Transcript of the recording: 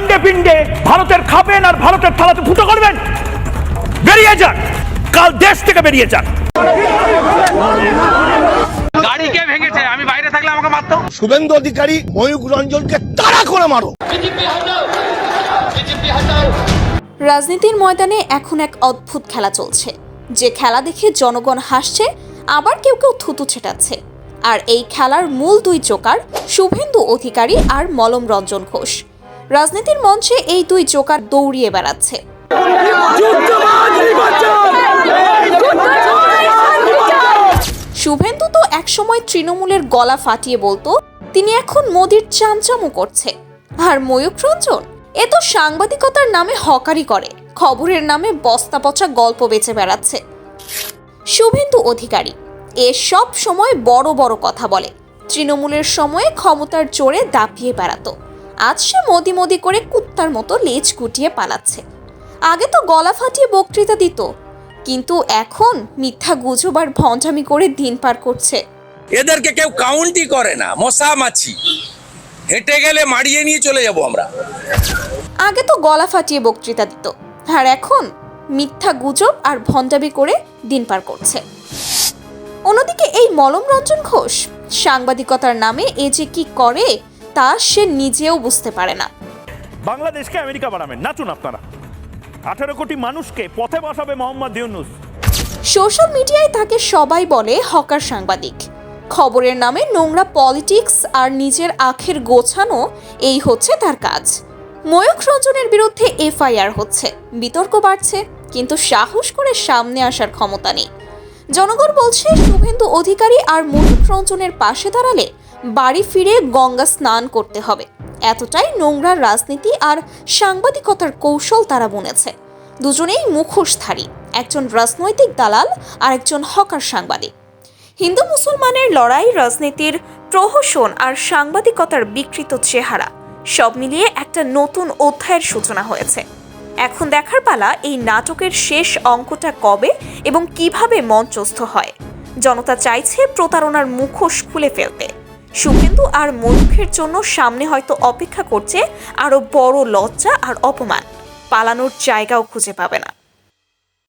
আন্ডে পিণ্ডে ভারতের খাবেন আর ভারতের থালাতে ফুটো করবেন। বেরিয়ে যান কাল দেশ থেকে বেরিয়ে যান গাড়ি কে ভেঙেছে? আমি বাইরে থাকলে আমাকে মারতো। শুভেন্দু অধিকারী ময়ূক রঞ্জনকে তাড়া করে মারো। রাজনীতির ময়দানে এখন এক অদ্ভুত খেলা চলছে। যে খেলা দেখে জনগণ হাসছে আবার কেউ কেউ থুতু ছেটাচ্ছে। আর এই খেলার মূল দুই জোকার শুভেন্দু অধিকারী আর মলম রঞ্জন ঘোষ। রাজনীতির মঞ্চে এই দুই জোকার দৌড়িয়ে বেড়াচ্ছে। শুভেন্দু তো একসময় তৃণমূলের গলা ফাটিয়ে বলতো, তিনি এখন মোদির চামচামো করছে। আর ময়ূক রঞ্জন, এ তো সাংবাদিকতার নামে হকারি করে, খবরের নামে বস্তা পচা গল্প বেচে বেড়াচ্ছে। শুভেন্দু অধিকারী, এ সব সময় বড় বড় কথা বলে, তৃণমূলের সময়ে ক্ষমতার জোরে দাপিয়ে বেড়াতো। আজ সে মোদি মোদি করে কুত্তার মতো লেজ গুটিয়ে পালাচ্ছে। আগে তো গলা ফাটিয়ে বক্তৃতা দিত কিন্তু এখন মিথ্যা গুজব আর ভণ্ডামি করে দিন পার করছে। এদেরকে কেউ কাউন্টই করে না মশা মাছি। হেঁটে গেলে মারিয়ে নিয়ে চলে যাব আমরা। আগে তো গলা ফাটিয়ে বক্তৃতা দিত আর এখন মিথ্যা গুজব আর ভণ্ডামি করে দিন পার করছে। অন্যদিকে এই মলম রঞ্জন ঘোষ সাংবাদিকতার নামে এ যে কি করে তা সে নিজেও বুঝতে পারে না। বাংলাদেশকে আমেরিকা বানাবেন। নাচুন আপনারা। আঠারো কোটি মানুষকে পথে বসাবে মোহাম্মদ ইউনুস। সোশ্যাল মিডিয়ায় তাকে সবাই বলে হকার সাংবাদিক। খবরের নামে নোংরা পলিটিক্স আর নিজের আখের গোছানো এই হচ্ছে তার কাজ। ময়ূক রঞ্জনের বিরুদ্ধে এফআইআর হচ্ছে। বিতর্ক বাড়ছে কিন্তু সাহস করে সামনে আসার ক্ষমতা নেই। জনগণ বলছে শুভেন্দু অধিকারী আর ময়ূক রঞ্জনের পাশে দাঁড়ালে বাড়ি ফিরে গঙ্গা স্নান করতে হবে। এতটাই নোংরা রাজনীতি আর সাংবাদিকতার কৌশল তারা বুনেছে। দুজনেই মুখোশধারী, একজন রাজনৈতিক দালাল আর একজন হকার সাংবাদিক। হিন্দু মুসলমানের লড়াই রাজনীতির প্রহসন আর সাংবাদিকতার বিকৃত চেহারা, সব মিলিয়ে একটা নতুন অধ্যায়ের সূচনা হয়েছে। এখন দেখার পালা এই নাটকের শেষ অঙ্কটা কবে এবং কীভাবে মঞ্চস্থ হয়? জনতা চাইছে প্রতারণার মুখোশ খুলে ফেলতে। শুভেন্দু আর মনুখের জন্য সামনে হয়তো অপেক্ষা করছে আরও বড় লজ্জা আর অপমান। পালানোর জায়গাও খুঁজে পাবে না।